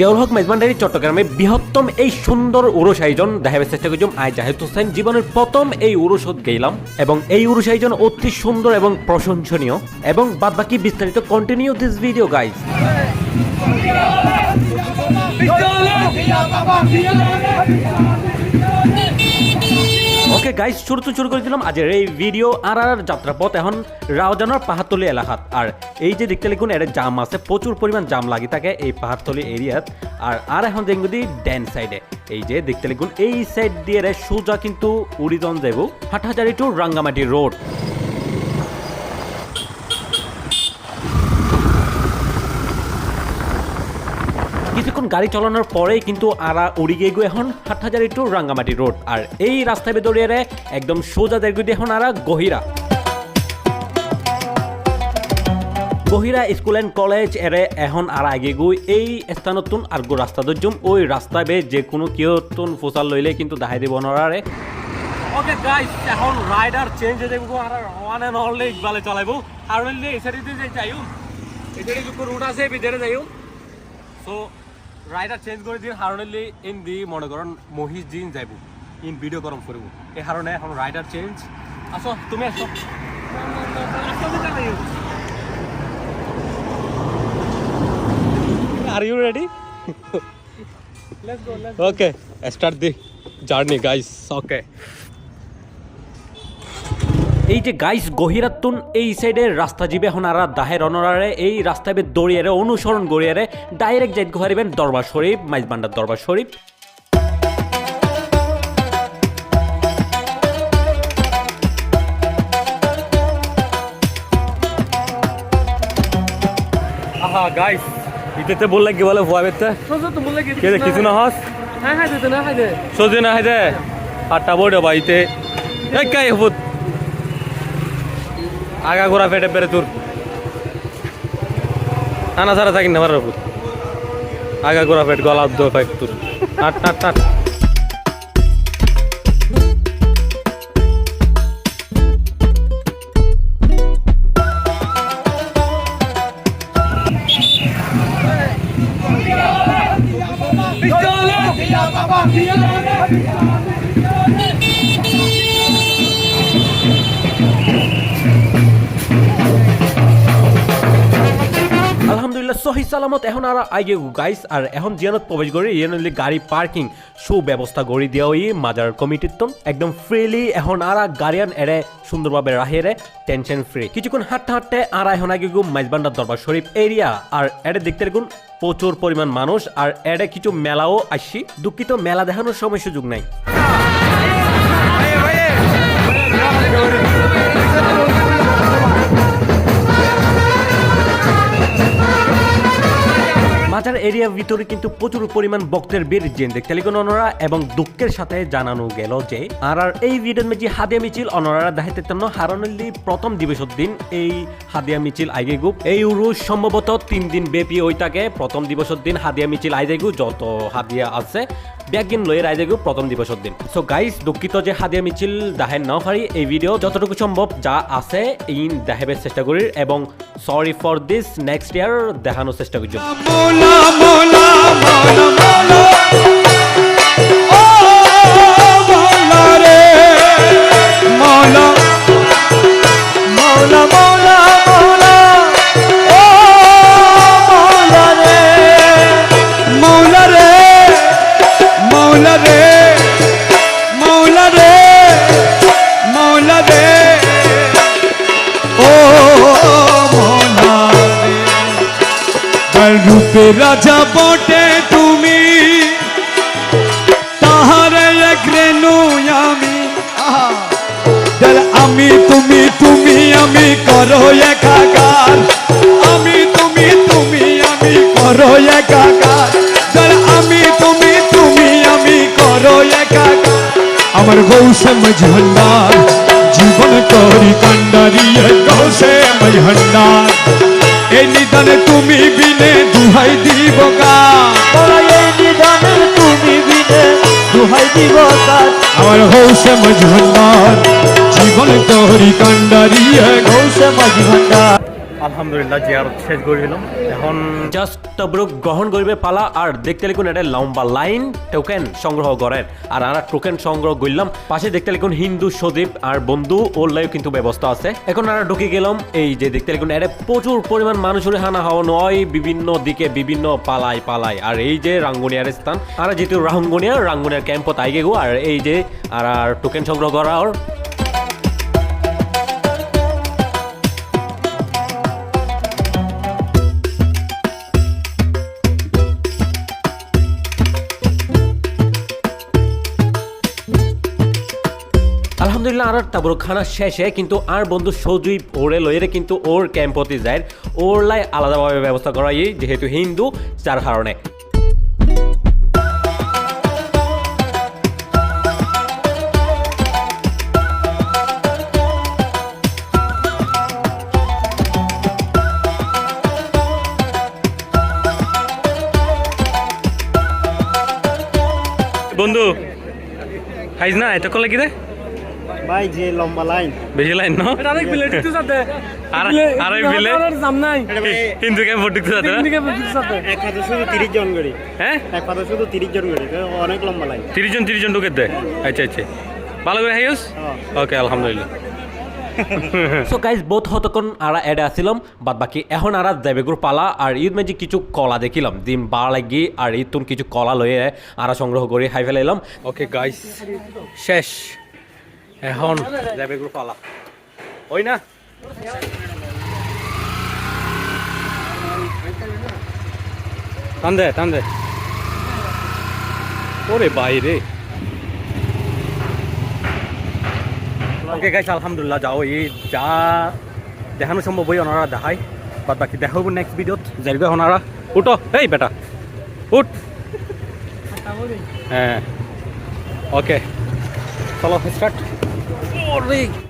জিয়াউল হক মেজবান্ডারি চট্টগ্রামে বৃহত্তম এই সুন্দর উরুষ আয়োজন দেখাবার চেষ্টা করছি। আয় জাহেদ হোসেন, জীবনের প্রথম এই উরুষ গেলাম এবং এই উরুষ আয়োজন অতি সুন্দর এবং প্রশংসনীয়। এবং বাদ বাকি বিস্তারিত continue this video guys okay guys শুরু তো শুরু করে দিলাম আজের এই ভিডিও আর আর যাত্রাপথ। এখন রাওজানোর পাহাড়তলি এলাকাত। আর এই যে দেখতে লিখুন এটা জাম আছে, প্রচুর পরিমাণ জাম লাগি থাকে এই পাহাড়তলি এরিয়াত। আর আর এখন দেখুন যদি ড্যান সাইডে। এই যে দেখতে লিখুন, এই সাইড দিয়ে সোজা কিন্তু উড়িদন যাব হাটহাজারি টু রাঙ্গামাটি রোড। কিছুক্ষণ গাড়ি চালানোর পরেই কিন্তু আরা উড়ি গিয়ে এখন হাটহাজারি টু রাঙ্গামাটি রোড আর এই রাস্তায় বেদরিয়ে একদম সোজা দেখবি এখন আরা Gohira. Gohira school and college এরে এখন আর আগে গই এই স্থানতুন আর গো রাস্তা দর্জুম ওই রাস্তা বে যে কোনো কিয়তুন ফোসাল লইলে কিন্তু দেখাই দিব নরারে। ওকে গাইস এখন রাইডার চেঞ্জ হয়ে যাব আর ওয়ান এন্ড অনলি ইকবালে চালাইবো। আর হইলে এই সাইডে যে যাইও এদিকে কিছু রুট আছে বিদেরে যাইও। সো রাইডার চেঞ্জ করে দিন হারনেলি ইন দি মনে করেন মহিষ দিন যাইব ইন ভিডিও গরম করব। এই কারণে এখন রাইডার চেঞ্জ আসো তুমি আসো। Are you ready okay start the journey guys okay এই যে গাইস গহিরাতুন এই সাইডে রাস্তা যাবে এখন আর দাহের অনরারে এই রাস্তায় দৌড়িয়ে অনুসরণ করিয়ে ডাইরেক্ট যাইতে পারিবেন দরবার শরীফ মাইজবান্ডার দরবার শরীফ। আহা গাইস ইতেতে বললে কি বলে ভয় পেতে সোজা তো বলে কে কিছু না? হস? হ্যাঁ হ্যাঁ দিতে না হ্যাঁ দে। সোজে না হাইদে আটটা বড় বাইতে এই কাই হবুত আগা গোড়া ফেটে পেরে তোর আনা সারা থাকি না হবুত আগা গোড়া ফেট গলা দো তোর আট আট আট আলহামদুলিল্লাহ সহি সালামত, এখন আর আইগে গাইস আর এখন জিয়ানত প্রবেশ করি ইয়ানলি গাড়ি পার্কিং সু ব্যবস্থা গড়ি দিয়া ওই মাজার কমিটির তো একদম ফ্রিলি এখন আর গাড়িয়ান এরে সুন্দরভাবে রাহেরে টেনশন ফ্রি কিছুক্ষণ হাঁটতে হাঁটতে আর এখন আগে গু মাইজবান্ডার দরবার শরীফ এরিয়া আর এডে দেখতে দেখুন প্রচুর পরিমাণ মানুষ, আর এডে কিছু মেলাও আসছি, দুঃখিত মেলা দেখানোর সময় সুযোগ নাই। মাজার এরিয়ার ভিতরে কিন্তু প্রচুর পরিমাণ ভক্তের ভিড় জেন দেখতে লিখুন অনরা এবং দুঃখের সাথে জানানো গেল যে আর আর এই ভিডিওর মেজি হাদিয়া মিছিল অনরা দাহিতে তেমন হারনলি প্রথম দিবসের দিন এই হাদিয়া মিছিল আইগে গুপ এই উরুষ সম্ভবত তিন দিন ব্যাপী ওইটাকে প্রথম দিবসের দিন হাদিয়া মিছিল আইজাইগু যত হাদিয়া আছে। ব্যাগিন লয়ে আইজাইগু প্রথম দিবসের দিন। সো গাইস দুঃখিত যে হাদিয়া মিছিল দাহে না এই ভিডিও যতটুকু সম্ভব যা আছে ইন দেখাবের চেষ্টা করি এবং sorry for this next year দেখানোর চেষ্টা করছি রূপে রাজা বটে তুমি তাহার এক রেণু আমি দল আমি তুমি তুমি আমি করো একাকার আমি তুমি তুমি আমি করো একাকার দল আমি তুমি তুমি আমি করো একাকার আমার গৌসে মজহন্ডার জীবন করি কান্ডারিয়ে গৌসে মজহন্ডার এই নিদানে তুমি বিনে দুহাই দিব গা। নিদানে তুমি বিনে দুহাই দিব আমার হৌসে মজভন্ডার জীবন তোরি কান্ডারিয়ে হৌসে মজহন্ডার আলহামদুলিল্লাহ, জিয়ারত শেষ করিলাম এখন জাস্ট তবরুক গ্রহণ করিবে পালা, আর দেখতে লিখুন এটা লম্বা লাইন টোকেন সংগ্রহ করেন। আর আমরা টোকেন সংগ্রহ করলাম, পাশে দেখতে লিখুন হিন্দু সদীপ আর বন্ধু ওর লাইও কিন্তু ব্যবস্থা আছে। এখন আমরা ঢুকে গেলাম, এই যে দেখতে লিখুন এটা প্রচুর পরিমাণ মানুষের হানা হওয়া নয়, বিভিন্ন দিকে বিভিন্ন পালায় পালায় আর এই যে রাঙ্গুনিয়ার স্থান, আর যেহেতু রাঙ্গুনিয়া, রাঙ্গুনিয়ার ক্যাম্পত আইগে গো আর এই যে, আর আর টোকেন সংগ্রহ করা আলহামদুলিল্লাহ আর তাবর খানা শেষে কিন্তু আর বন্ধু সজীব ওরে লইরে কিন্তু ওর ক্যাম্পতে যায়। ওর লাই আলাদাভাবে ব্যবস্থা করা এই যেহেতু হিন্দু যার কারণে বন্ধু খাইছ না এটা কলে কি রে? ভাই যে লম্বা লাইন। বেশি লাইন ন? আরেক বিলে ঢুকতে সাথে আর আর ওই বিলে? জাম নাই। হিন্দু কে ভোট দিতে যাতে না? দিকে ঢুকতে সাথে এক হাতে শুধু তিরিশ জন করে। হ্যাঁ? এক হাতে শুধু তিরিশ জন করে। অনেক লম্বা লাইন। তিরিশ জন তিরিশ জন ঢুকে দে আচ্ছা আচ্ছা। ভালো করে হাইস হ্যাঁ। ওকে আলহামদুলিল্লাহ। সো গাইজ বহুত হতক্ষণ আরা এডে আসিলাম বাদ বাকি এখন আরা দেবেগুর পালা আর ঈদ মেজি কিছু কলা দেখিলাম। দিন বার লাগি আর ঈদ তুন কিছু কলা লয়ে আরা সংগ্রহ করে খাই ফেলাইলাম। ওকে গাইস শেষ। এখন দেবেগুর পালা ওই না। টান দে টান দে। ওরে বাইরে। ওকে গাইস আলহামদুলিল্লাহ যাও এই যা দেখানো সম্ভব ওই ওনারা দেখাই বাদ বাকি দেখাবো নেক্সট ভিডিওত যাইবে ওনারা। উঠো। এই বেটা উঠ। হ্যাঁ। ওকে। চলো স্টার্ট